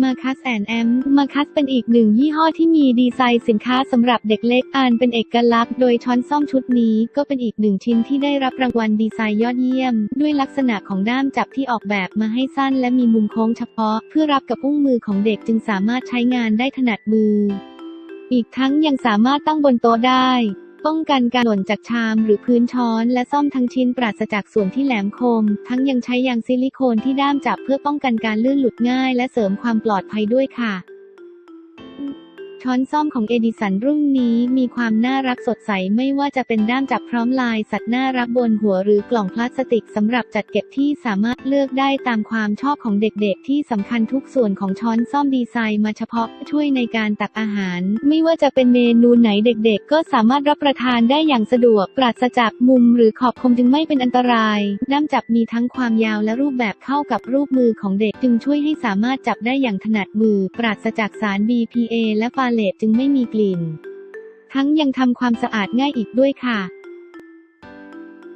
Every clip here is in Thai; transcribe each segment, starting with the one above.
มาคัสแอนแอมมาคัสเป็นอีกหนึ่งยี่ห้อที่มีดีไซน์สินค้าสำหรับเด็กเล็กอ่านเป็นเอกลักษณ์โดยช้อนซ่อมชุดนี้ก็เป็นอีกหนึ่งชิ้นที่ได้รับรางวัลดีไซน์ยอดเยี่ยม ด้วยลักษณะของด้ามจับที่ออกแบบมาให้สั้นและมีมุมโค้งเฉพาะ เพื่อรับกับอุ้งมือของเด็กจึงสามารถใช้งานได้ถนัดมือ อีกทั้งยังสามารถตั้งบนโต๊ะได้ ป้องกันการหล่นจากชามหรือพื้นช้อนและซ่อมทั้งชิ้นปราศจากส่วนที่แหลมคม ทั้งยังใช้ยางซิลิโคนที่ด้ามจับเพื่อป้องกันการลื่นหลุดง่าย และเสริมความปลอดภัยด้วยค่ะ ช้อนซ่อมของเอดิสันรุ่นนี้มีความน่ารักสดใสไม่ว่าจะเป็นด้ามจับพร้อมลายสัตว์น่ารักบนหัวหรือกล่องพลาสติกสำหรับจัดเก็บที่สามารถเลือกได้ตามความชอบของเด็กๆ ที่สำคัญทุกส่วนของช้อนซ่อมดีไซน์มาเฉพาะช่วยในการตักอาหาร ไม่ว่าจะเป็นเมนูไหนเด็กๆ ก็สามารถรับประทานได้อย่างสะดวก ปราศจากมุมหรือขอบคมจึงไม่เป็นอันตราย ด้ามจับมีทั้งความยาวและรูปแบบเข้ากับรูปมือของเด็กจึงช่วยให้สามารถจับได้อย่างถนัดมือ ปราศจากสาร BPA และฟาเลตจึงไม่มีกลิ่น ทั้งยังทำความสะอาดง่ายอีกด้วยค่ะ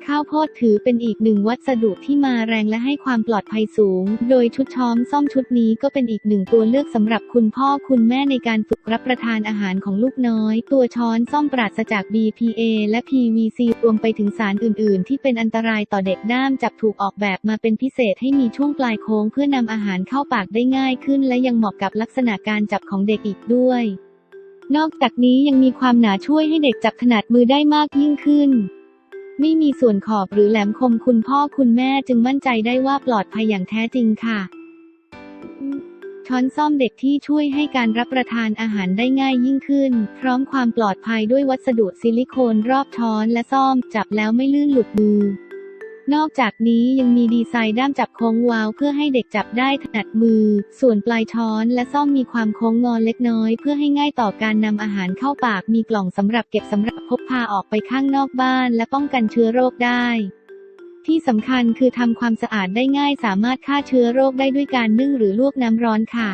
ข้าวโพดถือเป็นอีกหนึ่งวัสดุที่มาแรงและให้ความปลอดภัยสูง โดยชุดช้อมซ่อมชุดนี้ก็เป็นอีกหนึ่งตัวเลือกสำหรับคุณพ่อคุณแม่ในการฝึกรับประทานอาหารของลูกน้อย ตัวช้อนซ่อมปราศจาก BPA และ PVC รวมไปถึงสารอื่น ๆ ที่เป็นอันตรายต่อเด็กด้ามจับถูกออกแบบมาเป็นพิเศษให้มีช่วงปลายโค้งเพื่อนำอาหารเข้าปากได้ง่ายขึ้น และยังเหมาะกับลักษณะการจับของเด็กอีกด้วย นอกจากนี้ยังมีความหนาช่วยให้เด็กจับถนัดมือได้มากยิ่งขึ้น ไม่มีส่วนขอบหรือแหลมคมคุณพ่อคุณแม่จึงมั่นใจได้ว่าปลอดภัยอย่างแท้จริงค่ะ ช้อนซ่อมเด็กที่ช่วยให้การรับประทานอาหารได้ง่ายยิ่งขึ้น พร้อมความปลอดภัยด้วยวัสดุซิลิโคนรอบช้อนและซ่อมจับแล้วไม่ลื่นหลุดมือ นอกจากนี้ยังมีดีไซน์ด้ามจับโค้งวาวเพื่อให้เด็กจับได้ถนัดมือ ส่วนปลายช้อนและซ่อมมีความโค้งงอเล็กน้อย เพื่อให้ง่ายต่อการนำอาหารเข้าปาก มีกล่องสำหรับเก็บสำหรับพกพาออกไปข้างนอกบ้าน และป้องกันเชื้อโรคได้ ที่สำคัญคือทำความสะอาดได้ง่ายสามารถฆ่าเชื้อโรคได้ด้วยการนึ่งหรือลวกน้ำร้อนค่ะ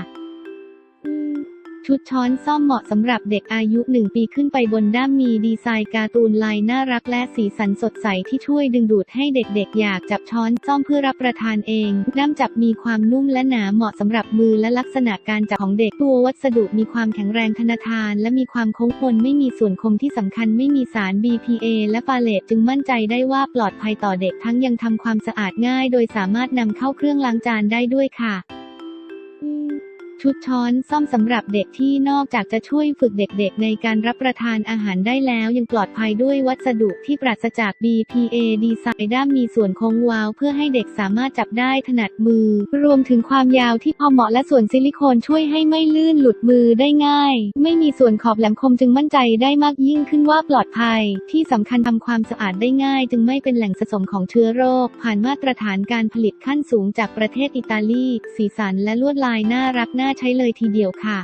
ชุดช้อนซ่อมเหมาะสำหรับเด็กอายุ 1 ปีขึ้นไปบนด้ามมีดีไซน์การ์ตูนลายน่ารักและสีสันสดใสที่ช่วยดึงดูดให้เด็กๆ อยากจับช้อนซ่อมเพื่อรับประทานเอง ด้ามจับมีความนุ่มและหนาเหมาะสำหรับมือและลักษณะการจับของเด็กตัววัสดุมีความแข็งแรงทนทาน และมีความโค้งพนไม่มีส่วนคมที่สำคัญไม่มีสาร BPA และฟาเลตจึงมั่นใจได้ว่าปลอดภัยต่อเด็กทั้งยังทำความสะอาดง่าย โดยสามารถนำเข้าเครื่องล้างจานได้ด้วยค่ะ ชุดช้อนซ่อมสำหรับเด็กที่นอกจากจะช่วยฝึกเด็กๆ ในการรับประทานอาหารได้แล้วยังปลอดภัยด้วยวัสดุที่ปราศจาก BPA ดีไซน์ด้ามมีส่วนโค้งวาวเพื่อให้เด็กสามารถจับได้ถนัดมือ รวมถึงความยาวที่พอเหมาะและส่วนซิลิโคนช่วยให้ไม่ลื่นหลุดมือได้ง่าย ไม่มีส่วนขอบแหลมคมจึงมั่นใจได้มากยิ่งขึ้นว่าปลอดภัย ที่สำคัญทำความสะอาดได้ง่าย จึงไม่เป็นแหล่งสะสมของเชื้อโรค ผ่านมาตรฐานการผลิตขั้นสูงจากประเทศอิตาลี สีสันและลวดลายน่ารักน่าใช้เลยทีเดียวค่ะ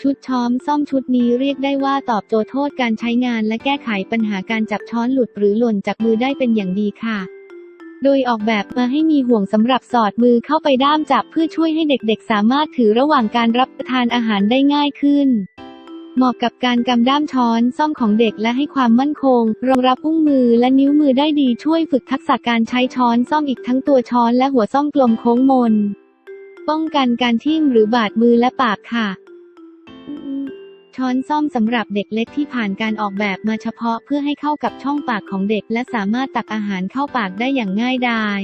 ชุดช้อมซ่อมชุดนี้เรียกได้ว่าตอบโจทย์โทษการใช้งานและแก้ไขปัญหาการจับช้อนหลุดหรือหล่นจากมือได้เป็นอย่างดีค่ะโดยออกแบบมาให้มีห่วงสำหรับสอดมือเข้าไปด้ามจับเพื่อช่วยให้เด็กๆ สามารถถือระหว่างการรับประทานอาหารได้ง่ายขึ้น เหมาะกับการกำด้ามช้อนซ่อมของเด็กและให้ความมั่นคง รองรับอุ้งมือและนิ้วมือได้ดีช่วยฝึกทักษะการใช้ช้อนซ่อมอีกทั้งตัวช้อนและหัวซ่อมกลมโค้งมน ป้องกันการทิ่มหรือบาดมือและปากค่ะ ช้อนซ่อมสำหรับเด็กเล็กที่ผ่านการออกแบบมาเฉพาะเพื่อให้เข้ากับช่องปากของเด็ก และสามารถตักอาหารเข้าปากได้อย่างง่ายดาย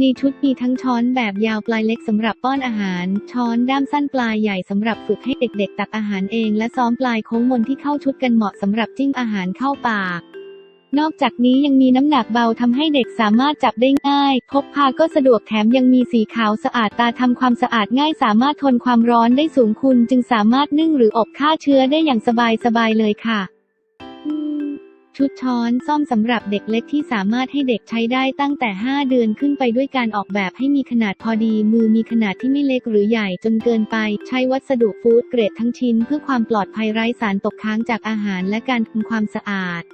ในชุดมีทั้งช้อนแบบยาวปลายเล็กสำหรับป้อนอาหาร ช้อนด้ามสั้นปลายใหญ่สำหรับฝึกให้เด็กๆ ตักอาหารเอง และซ้อมปลายโค้งมนที่เข้าชุดกันเหมาะสำหรับจิ้มอาหารเข้าปาก นอกจากนี้ยังมีน้ำหนักเบาทำให้เด็กสามารถจับได้ง่าย พกพาก็สะดวกแถมยังมีสีขาวสะอาดตาทำความสะอาดง่าย สามารถทนความร้อนได้สูงคุณจึงสามารถนึ่งหรืออบฆ่าเชื้อได้อย่างสบายๆเลยค่ะชุดช้อนซ่อมสำหรับเด็กเล็กที่สามารถให้เด็กใช้ได้ตั้งแต่ 5 เดือนขึ้นไปด้วยการออกแบบให้มีขนาดพอดี มือมีขนาดที่ไม่เล็กหรือใหญ่จนเกินไป ใช้วัสดุฟู้ดเกรดทั้งชิ้น เพื่อความปลอดภัยไร้สารตกค้างจากอาหารและการทำความสะอาด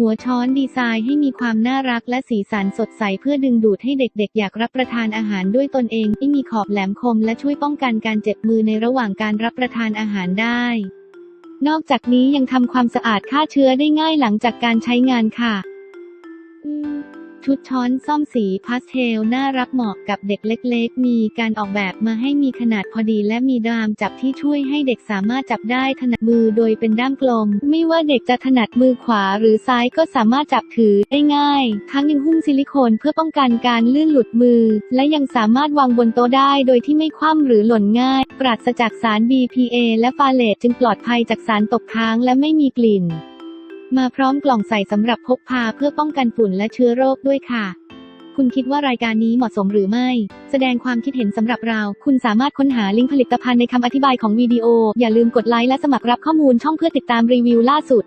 หัวช้อนดีไซน์ให้มีความน่ารักและสีสันสดใสเพื่อดึงดูดให้เด็กๆ อยากรับประทานอาหารด้วยตนเองที่มีขอบแหลมคมและช่วยป้องกันการเจ็บมือในระหว่างการรับประทานอาหารได้ นอกจากนี้ยังทำความสะอาดฆ่าเชื้อได้ง่ายหลังจากการใช้งานค่ะ ชุดช้อนซ่อมสีพาสเทลน่ารักเหมาะกับเด็กเล็กๆ มีการออกแบบมาให้มีขนาดพอดีและมีดามจับที่ช่วยให้เด็กสามารถจับได้ถนัดมือโดยเป็นด้ามกลม ไม่ว่าเด็กจะถนัดมือขวาหรือซ้ายก็สามารถจับถือได้ง่าย ทั้งยังหุ้มซิลิโคนเพื่อป้องกันการลื่นหลุดมือ และยังสามารถวางบนโต๊ะได้โดยที่ไม่คว่ำหรือหล่นง่าย ปราศจากสาร BPA และฟาเลตจึงปลอดภัยจากสารตกค้างและไม่มีกลิ่น มาพร้อมกล่องใส่สำหรับพกพาเพื่อป้องกันฝุ่นและเชื้อโรคด้วยค่ะ คุณคิดว่ารายการนี้เหมาะสมหรือไม่ แสดงความคิดเห็นสำหรับเรา คุณสามารถค้นหาลิงก์ผลิตภัณฑ์ในคำอธิบายของวิดีโอ อย่าลืมกดไลค์และสมัครรับข้อมูลช่องเพื่อติดตามรีวิวล่าสุด